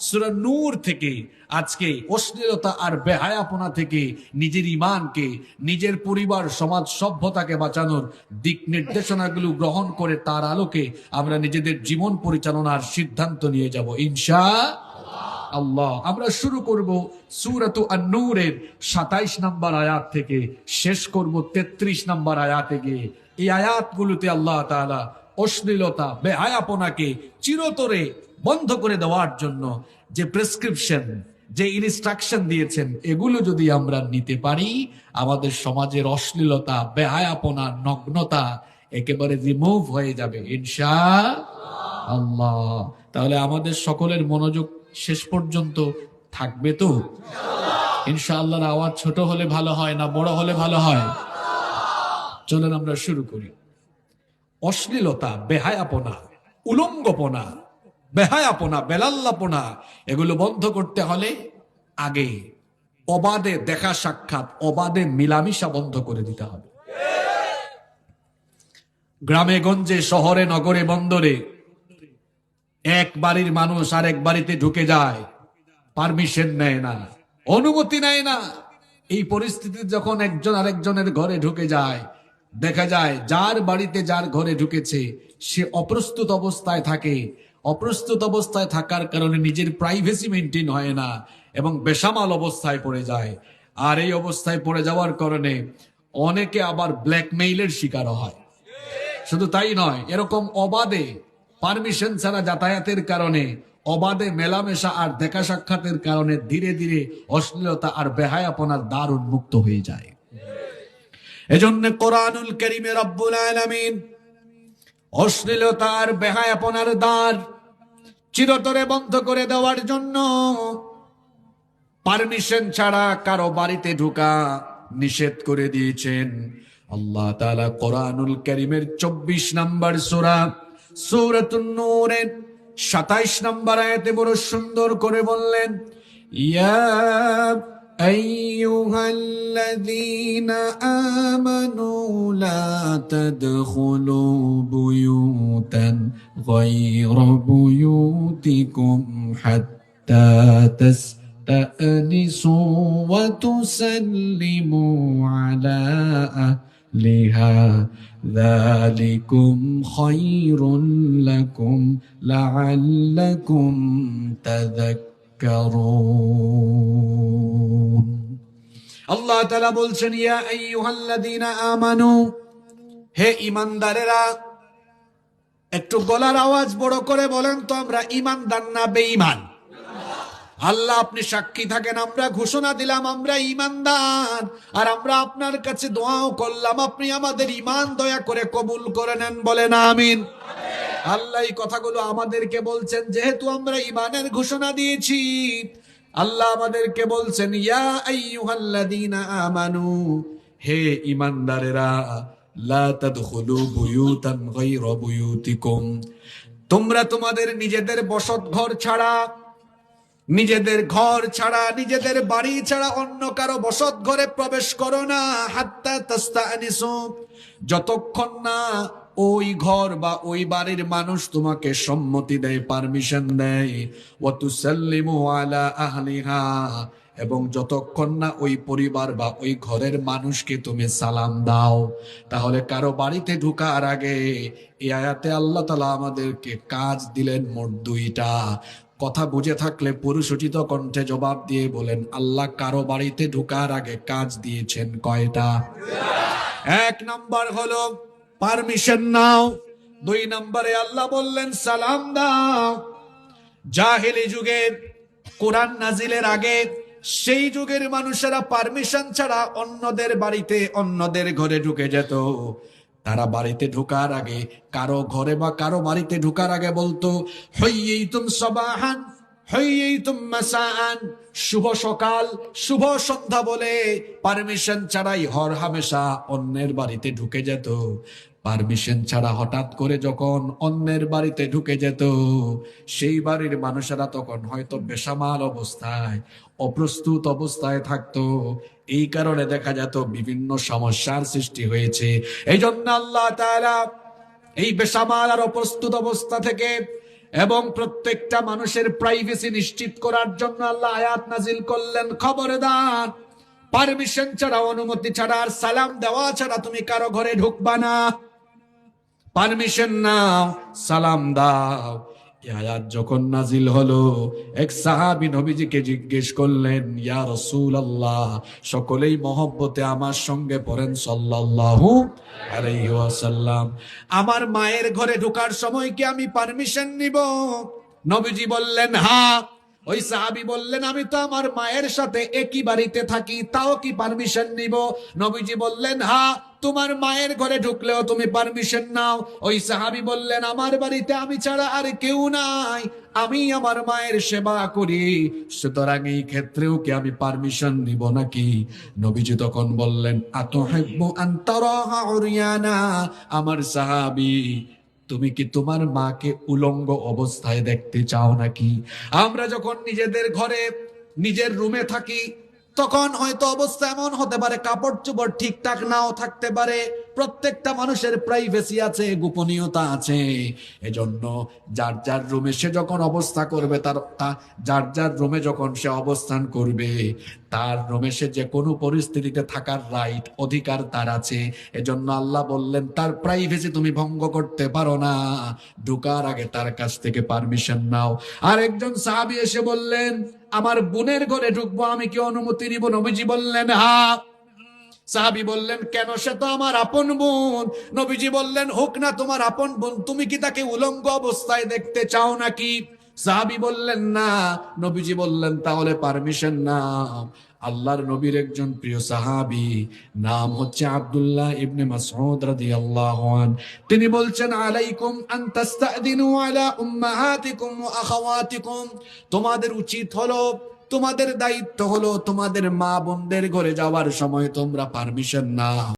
সুরা নূর থেকে, আজকে অশ্লীলতা আর বেহায়াপনা থেকে নিজের ইমানকে নিজের পরিবার, সমাজ সভ্যতাকে বাঁচানোর দিক নির্দেশনাগুলো গ্রহণ করে তার আলোকে আমরা নিজেদের জীবন পরিচালনার সিদ্ধান্ত নিয়ে যাব, ইনশা আল্লাহ। আমরা শুরু করব সুরাত আন্নুরের সাতাইশ নাম্বার আয়াত থেকে, শেষ করব ৩৩ নাম্বার আয়াতে গিয়ে। এই আয়াতগুলোতে আল্লাহ তাআলা অশ্লীলতা, বেহায়াপনাকে চিরতরে বন্ধ করে দেওয়ার জন্য যে প্রেসক্রিপশন যে ইনস্ট্রাকশন দিয়েছেন, এগুলো যদি আমরা নিতে পারি, আমাদের সমাজের অশ্লীলতা, বেহায়াপনা, নগ্নতা একেবারে রিমুভ হয়ে যাবে ইনশা আল্লাহ তাহলে আমাদের সকলের মনোযোগ শেষ পর্যন্ত থাকবে তো? ইনশাআল্লাহর আওয়াজ ছোট হলে ভালো হয় না বড় হলে ভালো হয়? চলেন আমরা শুরু করি। অশ্লীলতা, বেহায়াপনা, উলঙ্গপনা, বেহায়াপনা, বেলাল্লাপনা, এগুলো বন্ধ করতে হলে আগে অবাধে দেখা সাক্ষাৎ, অবাধে মিলামিশা বন্ধ করে দিতে হবে। গ্রামে, গঞ্জে, শহরে, নগরে, বন্দরে এক বাড়ির মানুষ আরেক বাড়িতে ঢুকে যায়, পারমিশন নেয় না, অনুমতি নেয় না। এই পরিস্থিতি যখন একজন আরেকজনের ঘরে ঢুকে যায় দেখা যায়, যার বাড়িতে যার ঘরে ঢুকেছে, সে অপ্রস্তুত অবস্থায় থাকে। অপ্রস্তুত অবস্থায় থাকার কারণে নিজের প্রাইভেসি মেনটেন হয় না এবং বেসামাল অবস্থায় পড়ে যায়। আর এই অবস্থায় পড়ে যাওয়ার কারণে অনেকে আবার ব্ল্যাকমেইলের শিকার হয়। শুধু তাই নয়, এরকম অবাধে পারমিশন ছাড়া যাতায়াতের কারণে, অবাধে মেলামেশা আর দেখা সাক্ষাতের কারণে ধীরে ধীরে অশ্লীলতা আর বেহায়াপনার দ্বার উন্মুক্ত হয়ে যায়। এজন্য কোরআনুল করিমে রব্বুল আলামিন অশ্লীলতার বেহায়াপনার দ্বার চিরতরে বন্ধ করে দেওয়ার জন্য পারমিশন ছাড়া কারও বাড়িতে ঢুকা নিষেধ করে দিয়েছেন। আল্লাহ তালা কোরআনুল করিমের চব্বিশ নম্বর সূরা, সূরাতুন নূরের সাতাইশ নম্বর আয়াতে বড় সুন্দর করে বললেন, ইয়া أيها الذين آمنوا لا تدخلوا بيوتا غير بيوتكم حتى تستأنسوا وتسلموا على أهلها. ذلكم خير لكم لعلكم تذكرون. আল্লাহ তালা বলছেন, ইয়া আইয়ুহাল্লাযীনা আমানু, হে ইমানদারেরা একটু গলার আওয়াজ বড় করে বলেন তো, আমরা ইমানদার না বেঈমান? আল্লাহ, আপনি সাক্ষী থাকেন, আমরা ঘোষণা দিলাম, আমরা ইমানদার আর আমরা আপনার কাছে দোয়াও করলাম, আপনি আমাদের ইমান দয়া করে কবুল করে নেন, বলেন আমিন। আল্লাহ এই কথাগুলো আমাদেরকে বলছেন, যেহেতু আমরা ইমানের ঘোষণা দিয়েছি, আল্লাহ আমাদেরকে বলছেন, ইয়া আমানু, হে ইমানদারেরা লা তোমরা তোমাদের নিজেদের বসত ঘর ছাড়া, নিজেদের ঘর ছাড়া, নিজেদের বাড়ি ছাড়া অন্য কারও বসত ঘরে প্রবেশ করো না, হাত্তা তাস্তানিসু। যতক্ষণ না ওই ঘর বা ওই বাড়ির মানুষ তোমাকে সম্মতি দেয় পারমিশন দেয়। ও তুসাল্লিমু আলা আহলিহা। এবং যতক্ষণ না ওই পরিবার বা ওই ঘরের মানুষকে তুমি সালাম দাও, তাহলে কারও বাড়িতে ঢুকার আগে এই আয়াতে আল্লাহ তালা আমাদেরকে কাজ দিলেন মোট দুইটা। কথা বুঝে থাকলে পুরুষোচিত কণ্ঠে জবাব দিয়ে বলেন, আল্লাহ কারও বাড়িতে ঢুকার আগে কাজ দিয়েছেন কয়টা? এক নাম্বার হলো পারমিশন নাও দুই নম্বরে আল্লাহ বললেন, সালাম দাও। জাহেলি যুগের কোরআন নাজিলের আগে সেই যুগের মানুষেরা পারমিশন ছাড়া অন্যদের বাড়িতে অন্যদের ঘরে ঢুকে যেত। তারা বাড়িতে ঢোকার আগে, কারও ঘরে বা কারও বাড়িতে ঢোকার আগে বলতো হইয়েই তুম সবাহান। শুভ সকাল, শুভ সন্ধ্যা বলে পারমিশন ছাড়াই হর হামেশা অন্যের বাড়িতে ঢুকে যেত। পারমিশন ছাড়া হঠাৎ করে যখন অন্যের বাড়িতে ঢুকে যেত, সেই বাড়ির মানুষেরা তখন হয়তো বেসামাল অবস্থায়, অপ্রস্তুত অবস্থায় থাকতো। এই কারণে দেখা যেত বিভিন্ন সমস্যার সৃষ্টি হয়েছে। এই জন্য আল্লাহ তাআলা এই বেসামাল আর অপ্রস্তুত অবস্থা থেকে এবং প্রত্যেকটা মানুষের প্রাইভেসি নিশ্চিত করার জন্য আল্লাহ আয়াত নাজিল করলেন। খবরদার পারমিশন ছাড়া, অনুমতি ছাড়া আর সালাম দেওয়া ছাড়া তুমি কারও ঘরে ঢুকবা না। পারমিশন নাও, সালাম দাও। আয়াত যখন নাজিল হলো, এক সাহাবী নবীজিকে জিজ্ঞেস করলেন, ইয়া রসুল আল্লাহ সকলেই মহব্বতে আমার সঙ্গে পড়েন সাল্লাল্লাহু আলাইহি ওয়াসাল্লাম। আমার মায়ের ঘরে ঢোকার সময় কি আমি পারমিশন নিব? নবীজি বললেন হ্যাঁ ওই সাহাবি বললেন, আমি তো আমার মায়ের সাথে একই বাড়িতে থাকি, তাও কি পারমিশন নিব? নবীজি বললেন হ্যাঁ তোমার মায়ের ঘরে ঢুকলেও তুমি পারমিশন নাও। ওই সাহাবি বললেন, আমার বাড়িতে আমি ছাড়া আর কেউ নাই। আমি আমার মায়ের সেবা করি। সুতরাং এই ক্ষেত্রেও কি আমি পারমিশন নিব নাকি? নবীজি তখন বললেন তারাহা উরিয়ানা। আমার সাহাবি, তুমি কি তোমার মাকে উলঙ্গ অবস্থায় দেখতে চাও নাকি? আমরা যখন নিজেদের ঘরে, নিজের রুমে থাকি তখন হয়তো অবস্থা এমন হতে পারে কাপড় চোপড় ঠিকঠাক নাও থাকতে পারে প্রত্যেকটা মানুষের প্রাইভেসি আছে, গোপনীয়তা আছে। এজন্য যার যার রুমে সে যখন অবস্থা করবে, তার যার যার রুমে যখন সে অবস্থান করবে, তার রুমে সে যে কোনো পরিস্থিতিতে থাকার রাইট অধিকার তার আছে। এজন্য আল্লাহ বললেন, তার প্রাইভেসি তুমি ভঙ্গ করতে পারো না। ঢুকার আগে তার কাছ থেকে পারমিশন নাও। আর একজন সাহাবি এসে বললেন, আমার বোনের ঘরে ঢুকবো, আমি কি অনুমতি নিব? নবীজি বললেন হ্যাঁ। সাহাবি বললেন, কেন সে তো আমার আপন বোন? নবীজি বললেন, হোক না তোমার আপন বোন, তুমি কি তাকে উলঙ্গ অবস্থায় দেখতে চাও নাকি? সাহাবি বললেন, না। নবীজি বললেন, তাহলে পারমিশন না আল্লাহর নবীর একজন প্রিয় সাহাবি, নাম হচ্ছে আব্দুল্লাহ ইবনে মাসউদ রাদিয়াল্লাহু আন, তিনি বলছেন, আলাইকুম আন তাস্তাদিনু আলা উম্মাহাতিকুম ওয়া আখাওয়াতিকুম। তোমাদের উচিত হলো তোমাদের দায়িত্ব হলো তোমাদের মা বোনদের ঘরে যাওয়ার সময় তোমরা পারমিশন না